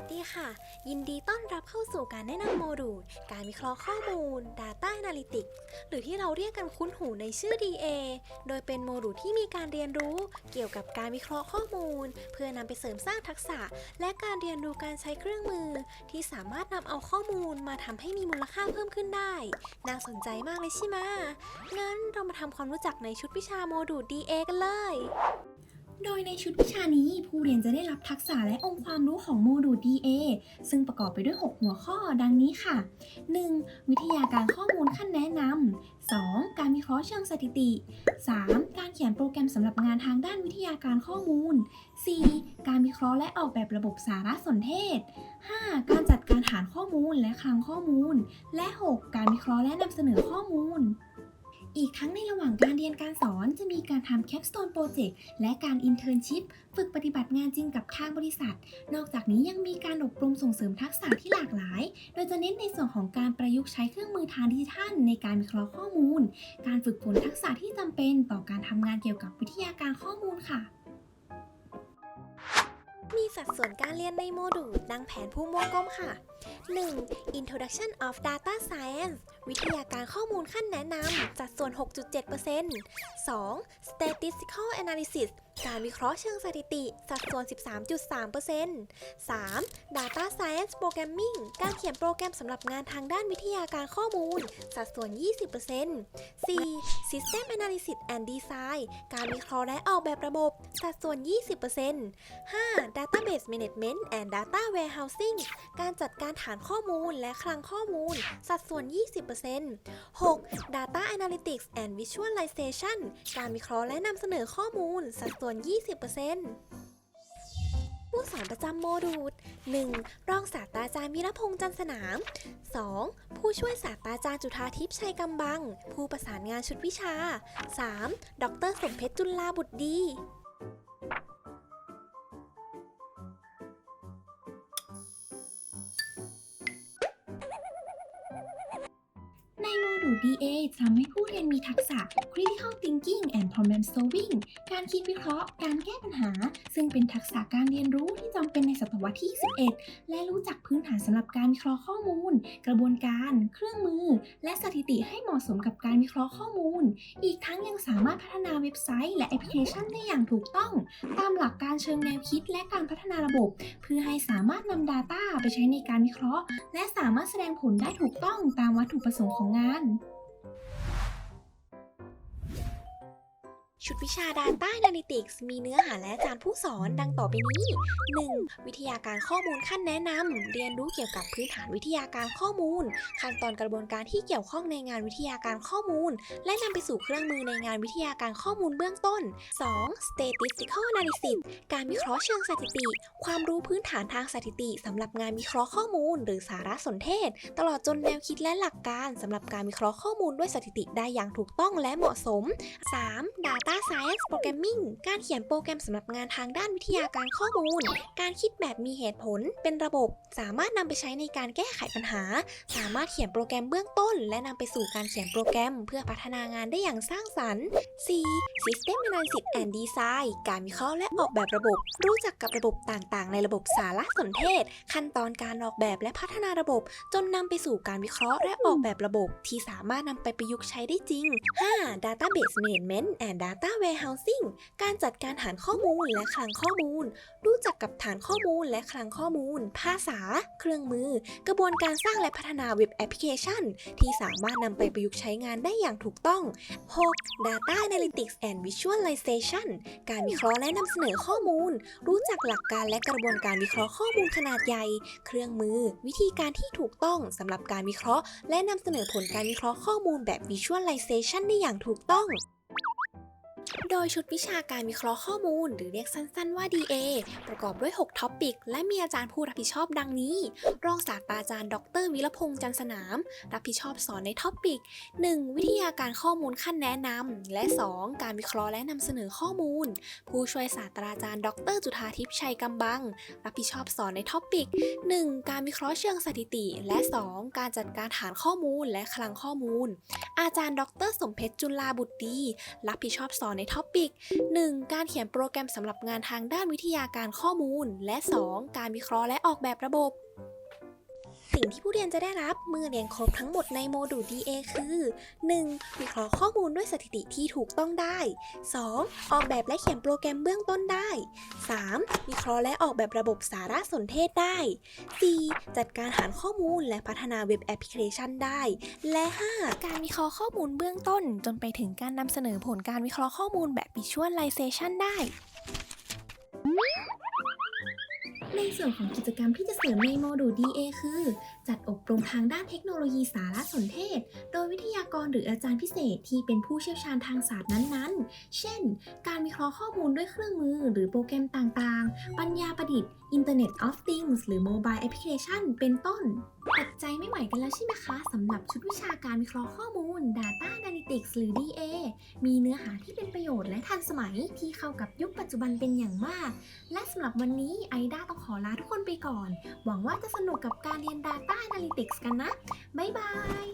สดีค่ะ ยินดีต้อนรับเข้าสู่การแนะนำโมดูล การวิเคราะห์ข้อมูล Data Analytics หรือที่เราเรียกกันคุ้นหูในชื่อ DA โดยเป็นโมดูลที่มีการเรียนรู้เกี่ยวกับการวิเคราะห์ข้อมูล เพื่อนำไปเสริมสร้างทักษะ และการเรียนรู้การใช้เครื่องมือ ที่สามารถนำเอาข้อมูลมาทำให้มีมูลค่าเพิ่มขึ้นได้ น่าสนใจมากเลยใช่ไหมงั้นเรามาทำความรู้จักในชุดวิชาโมดูล DA กันเลย โดยในชุดวิชานี้ผู้เรียนจะได้รับทักษะและองค์ความรู้ของโมดูล DA ซึ่งประกอบไปด้วย 6 หัวข้อดังนี้ค่ะ 1. วิทยาการข้อมูลขั้นแนะนำ 2. การวิเคราะห์เชิงสถิติ 3. การเขียนโปรแกรมสำหรับงานทางด้านวิทยาการข้อมูล 4. การวิเคราะห์และออกแบบระบบสารสนเทศ 5. การจัดการฐานข้อมูลและคลังข้อมูล และ 6. การวิเคราะห์และนำเสนอข้อมูล อีกทั้งในระหว่างการเรียนการสอนจะมีการทำแคปสโตนโปรเจกต์และการอินเทอร์นชิพฝึกปฏิบัติงานจริงกับทางบริษัท นอกจากนี้ยังมีการอบรมส่งเสริมทักษะที่หลากหลาย โดยจะเน้นในส่วนของการประยุกต์ใช้เครื่องมือทางดิจิทัลในการวิเคราะห์ข้อมูล การฝึกฝนทักษะที่จำเป็นต่อการทำงานเกี่ยวกับวิทยาการข้อมูลค่ะ มีสัดส่วนการเรียนในโมดูลดังแผนภูมิวงกลมค่ะ 1. Introduction of Data Science วิทยาการข้อมูลขั้นแนะนำสัดส่วน 6.7% 2. Statistical Analysis การวิเคราะห์เชิงสถิติ สัดส่วน 13.3% 3. Data Science Programming การเขียนโปรแกรมสำหรับงานทางด้านวิทยาการข้อมูล สัดส่วน 20% 4. System Analysis and Design การวิเคราะห์และออกแบบระบบ สัดส่วน 20% 5. Database Management and Data Warehousing การจัดการฐานข้อมูลและคลังข้อมูล สัดส่วน 20% 6. Data Analytics and Visualization การวิเคราะห์และนำเสนอข้อมูล สัดส่วน 20%ผู้สอนประจำโมดูล 1. รองศาสตราจารย์วีรพงษ์จันทร์สนาม 2. ผู้ช่วยศาสตราจารย์จุธาทิพย์ชัยกำบัง ผู้ประสานงานชุดวิชา 3. ดรสมเพชรจุลลาบุตรดี DA จะทำให้ผู้เรียนมีทักษะ Critical Thinking and Problem Solving การคิดวิเคราะห์ การแก้ปัญหา ซึ่งเป็นทักษะการเรียนรู้ที่จำเป็นในศตวรรษที่ 21 และรู้จักพื้นฐานสำหรับการวิเคราะห์ข้อมูล กระบวนการ เครื่องมือ และสถิติให้เหมาะสมกับการวิเคราะห์ข้อมูล อีกทั้งยังสามารถพัฒนาเว็บไซต์ และแอปพลิเคชันได้อย่างถูกต้อง ตามหลักการเชิงแนวคิดและการพัฒนาระบบ เพื่อให้สามารถนำ Data ไปใช้ในการวิเคราะห์ และสามารถแสดงผลได้ถูกต้องตามวัตถุประสงค์ของงาน ชุดวิชา Data Analytics มีเนื้อหาและอาจารย์ผู้สอนดังต่อไปนี้ 1. วิทยาการข้อมูลขั้นแนะนำ เรียนรู้เกี่ยวกับพื้นฐานวิทยาการข้อมูล ขั้นตอนกระบวนการที่เกี่ยวข้องในงานวิทยาการข้อมูล และนำไปสู่เครื่องมือในงานวิทยาการข้อมูลเบื้องต้น 2. Statistical Analysis การวิเคราะห์เชิงสถิติ ความรู้พื้นฐานทางสถิติสำหรับงานวิเคราะห์ข้อมูล หรือสารสนเทศ ตลอดจนแนวคิดและหลักการสำหรับการวิเคราะห์ข้อมูลด้วยสถิติได้อย่างถูกต้องและเหมาะสม 3. Data Science Programming การเขียนโปรแกรมสำหรับงานทางด้านวิทยาการข้อมูล การคิดแบบมีเหตุผล เป็นระบบ สามารถนำไปใช้ในการแก้ไขปัญหา สามารถเขียนโปรแกรมเบื้องต้น และนำไปสู่การเขียนโปรแกรม เพื่อพัฒนางานได้อย่างสร้างสรรค์ 4. System Analysis and Design การวิเคราะห์และออกแบบระบบ รู้จักกับระบบต่างๆ ในระบบสารสนเทศ ขั้นตอนการออกแบบและพัฒนาระบบ จนนำไปสู่การวิเคราะห์และออกแบบระบบ ที่สามารถนำไปประยุกต์ใช้ได้จริง 5. Database Management and Data Warehousing การจัดการฐานข้อมูลและคลังข้อมูล รู้จักกับฐานข้อมูลและคลังข้อมูล ภาษา เครื่องมือ กระบวนการสร้างและพัฒนาเว็บแอปพลิเคชัน ที่สามารถนำไปประยุกต์ใช้งานได้อย่างถูกต้อง 6. Data Analytics and Visualization การวิเคราะห์และนำเสนอข้อมูล รู้จักหลักการและกระบวนการวิเคราะห์ข้อมูลขนาดใหญ่ เครื่องมือ วิธีการที่ถูกต้องสำหรับการวิเคราะห์ และนำเสนอผลการวิเคราะห์ข้อมูลแบบ Visualization ได้อย่างถูกต้อง โดยชุดวิชาการวิเคราะห์ข้อมูล หรือเรียกสั้นๆว่า DA ประกอบด้วย 6 ท็อปิก และมีอาจารย์ผู้รับผิดชอบดังนี้ รองศาสตราจารย์ ดร วิรพงษ์จันสนาม รับผิดชอบสอนในท็อปิก 1. วิทยาการข้อมูลขั้นแนะนำและ 2. การวิเคราะห์และนำเสนอข้อมูล ผู้ช่วยศาสตราจารย์ ดร จุธาทิพย์ชัยกำบัง รับผิดชอบสอนในท็อปิก 1. การวิเคราะห์เชิงสถิติ และ 2. การจัดการฐานข้อมูลและคลังข้อมูล อาจารย์ ดร สมเพชรจุลลาบุตรดี รับผิดชอบสอนในท็อท็อปิก 1. การเขียนโปรแกรมสำหรับงานทางด้านวิทยาการข้อมูล และ 2. การวิเคราะห์และออกแบบระบบ สิ่งที่ผู้เรียนจะได้รับเมื่อเรียนครบทั้งหมดในโมดูล DA คือ 1. วิเคราะห์ข้อมูลด้วยสถิติที่ถูกต้องได้ 2. ออกแบบและเขียนโปรแกรมเบื้องต้นได้ 3. วิเคราะห์และออกแบบระบบสารสนเทศได้ 4. จัดการหาข้อมูลและพัฒนาเว็บแอปพลิเคชันได้ และ 5. การวิเคราะห์ข้อมูลเบื้องต้น จนไปถึงการนำเสนอผลการวิเคราะห์ข้อมูลแบบ Visualization ได้ ในส่วนของกิจกรรมที่จะเสริมในโมดูล DA คือ จัดอบรมทางด้านเทคโนโลยีสารสนเทศ โดยวิทยากรหรืออาจารย์พิเศษที่เป็นผู้เชี่ยวชาญทางศาสตร์นั้นๆ เช่น การวิเคราะห์ข้อมูลด้วยเครื่องมือ หรือโปรแกรมต่างๆ ปัญญาประดิษฐ์ Internet of Things หรือ Mobile Application เป็นต้น ปัจจัยไม่ไหวกันแล้วใช่ไหมคะสำหรับชุดวิชาการวิเคราะห์ข้อมูล Data Analytics หรือ DA มีเนื้อหาที่เป็นประโยชน์และทันสมัยที่เข้ากับยุคปัจจุบันเป็นอย่างมาก และสำหรับวันนี้ไอด้าต้องขอลาทุกคนไปก่อน หวังว่าจะสนุกกับการเรียน Data Analytics กันนะ บ๊ายบาย